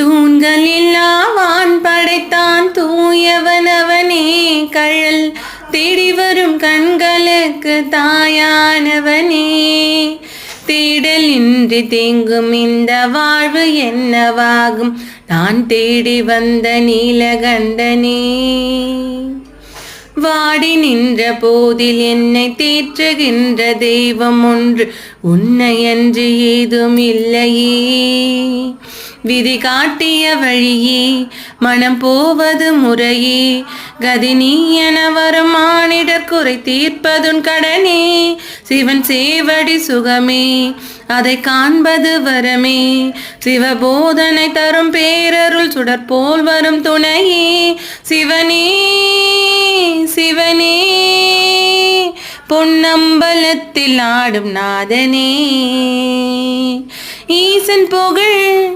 தூண்கள் இல்லாவான் படைத்தான் தூயவனவனே. கழல் தேடி வரும் கண்களுக்கு தாயானவனே. தேடல் இன்றி தேங்கும் இந்த வாழ்வு என்னவாகும்? நான் தேடி வந்த நீலகண்டனே. வாடி நின்ற போதில் என்னை தேற்றுகின்ற தெய்வம் ஒன்று. உன்னை உன்னையன்று ஏதும் இல்லையே. விதி காட்டிய வழியே மனம் போவது முறையே. கதி நீ என வரும் மானிடர் குறை தீர்ப்பதுன் கடனே. சிவன் சேவடி சுகமே அதை காண்பது வரமே. சிவபோதனை தரும் பேரருள் சுடர் போல் வரும் துணையே. சிவனே சிவனே பொன்னம்பலத்தில் ஆடும் நாதனே. ஈசன் புகழ்